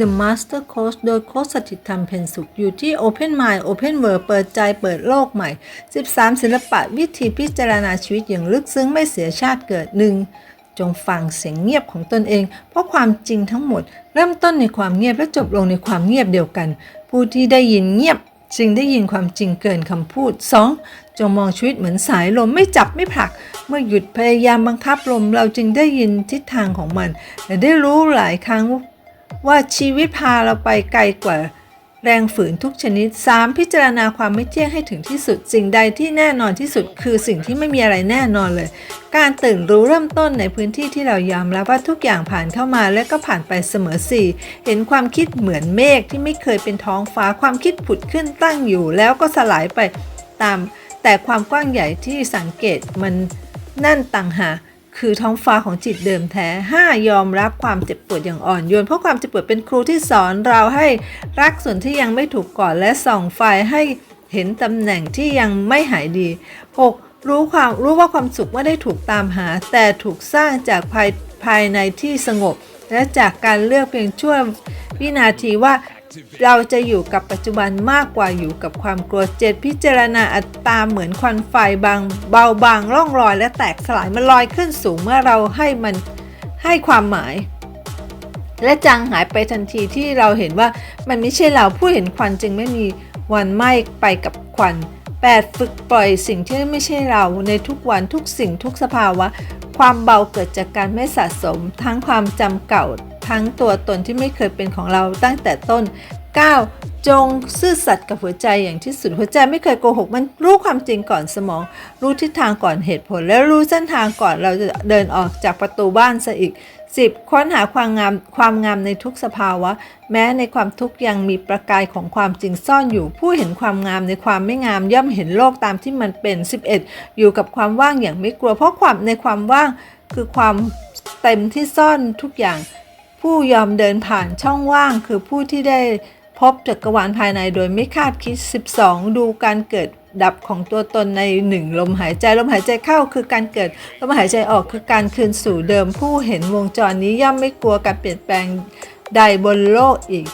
The Master Coach โดยโค้ชสถิตธรรมเพนสุข อยู่ที่ Open Mind Open World เปิดใจเปิดโลกใหม่ 13 ศิลปะวิธีพิจารณาชีวิตอย่างลึกซึ้งไม่เสียชาติเกิดหนึ่งจงฟังเสียงเงียบของตนเอง เพราะความจริงทั้งหมด เริ่มต้นในความเงียบและจบลงในความเงียบเดียวกัน ผู้ที่ได้ยินเงียบจึงได้ยินความจริงเกินคำพูด 2. จงมองชีวิตเหมือนสายลมไม่จับไม่ผลัก เมื่อหยุดพยายามบังคับลมเราจึงได้ยินทิศทางของมัน และได้รู้หลายครั้ง ว่าชีวิตพาเราไปไกลกว่าแรงฝืนทุกชนิด 3. พิจารณาความไม่เที่ยงให้ถึงที่สุด สิ่งใดที่แน่นอนที่สุด คือสิ่งที่ไม่มีอะไรแน่นอนเลย การตื่นรู้เริ่มต้นในพื้นที่ที่เรายอมรับว่าทุกอย่างผ่านเข้ามาและก็ผ่านไปเสมอ 4. เห็นความคิดเหมือนเมฆที่ไม่เคยเป็นท้องฟ้าความคิดผุดขึ้นตั้งอยู่ แล้วก็สลายไปตาม แต่ความกว้างใหญ่ที่สังเกตมันนั่นต่างหาก คือท้องฟ้าของจิตเดิมแท้ 5. ยอมรับความเจ็บปวดอย่างอ่อนโยน เพราะความเจ็บปวดเป็นครูที่สอนเราให้รักส่วนที่ยังไม่ถูกก่อนและส่องไฟให้เห็นตำแหน่งที่ยังไม่หายดี 6. รู้ความรู้ว่าความสุขไม่ได้ถูกตามหา แต่ถูกสร้างจากภายภายในที่สงบ และจากการเลือกเพียงชั่ววินาทีว่า เราจะอยู่กับปัจจุบันมากกว่าอยู่กับความกลัวเจ็ดพิจารณาอัตตาเหมือนควันไฟบางเบาบางร่องรอยและแตกสลายมันลอยขึ้นสูงเมื่อเราให้มันให้ความหมาย และจางหายไปทันทีที่เราเห็นว่ามันไม่ใช่เราผู้เห็นควันจึงไม่มีวันไหม้ไปกับควัน 8. ฝึกปล่อยสิ่งที่ไม่ใช่เราในทุกวันทุกสิ่งทุกสภาวะ ความเบาเกิดจากการไม่สะสม ทั้งความจำเก่า ทั้งตัวตนที่ไม่เคยเป็นของเราตั้งแต่ต้น 9. จงซื่อสัตย์กับหัวใจอย่างที่สุดหัวใจไม่เคยโกหก มันรู้ความจริงก่อนสมอง รู้ทิศทางก่อนเหตุผล และรู้เส้นทางก่อนเราจะเดินออกจากประตูบ้านซะอีก 10. ค้นหาความงามความงามในทุกสภาวะ แม้ในความทุกข์ยังมีประกายของความจริงซ่อนอยู่ ผู้เห็นความงามในความไม่งามย่อมเห็นโลกตามที่มันเป็น 11. อยู่กับความว่างอย่างไม่กลัว เพราะความในความว่างคือความเต็มที่ซ่อนทุกอย่าง ผู้ยอมเดินผ่านช่องว่างคือผู้ที่ได้พบจักรวาลภายในโดยไม่คาดคิด 12 ดูการเกิดดับของตัวตนในหนึ่งลมหายใจลมหายใจเข้าคือการเกิดลมหายใจออกคือการคืนสู่เดิม ผู้เห็นวงจรนี้ย่อมไม่กลัวการเปลี่ยนแปลงใดบนโลกอีก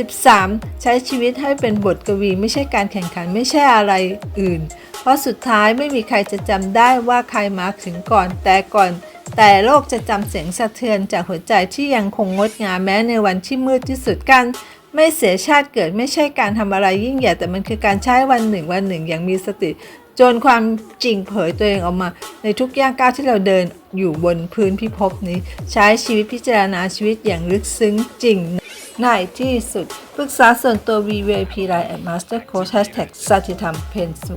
13. ใช้ชีวิตให้เป็นบทกวี ไม่ใช่การแข่งขันไม่ใช่อะไรอื่น เพราะสุดท้ายไม่มีใครจะจำได้ว่าใครมาถึงก่อนแต่ก่อน แต่โลกจะจำเสียงสะเทือนจากหัวใจที่ยังคงงดงามแม้ในวันที่มืดที่สุดการไม่เสียชาติเกิดไม่ใช่การทำอะไรยิ่งใหญ่แต่มันคือการใช้วันหนึ่งวันหนึ่งอย่างมีสติ จนความจริงเผยตัวเองออกมา ในทุกย่างก้าวที่เราเดินอยู่บนพื้นพิภพนี้ ใช้ชีวิตพิจารณาชีวิตอย่างลึกซึ้งจริงในที่สุดปรึกษาส่วนตัว VVP Line at Master Coach Hashtag สัจธรรมเพนสุ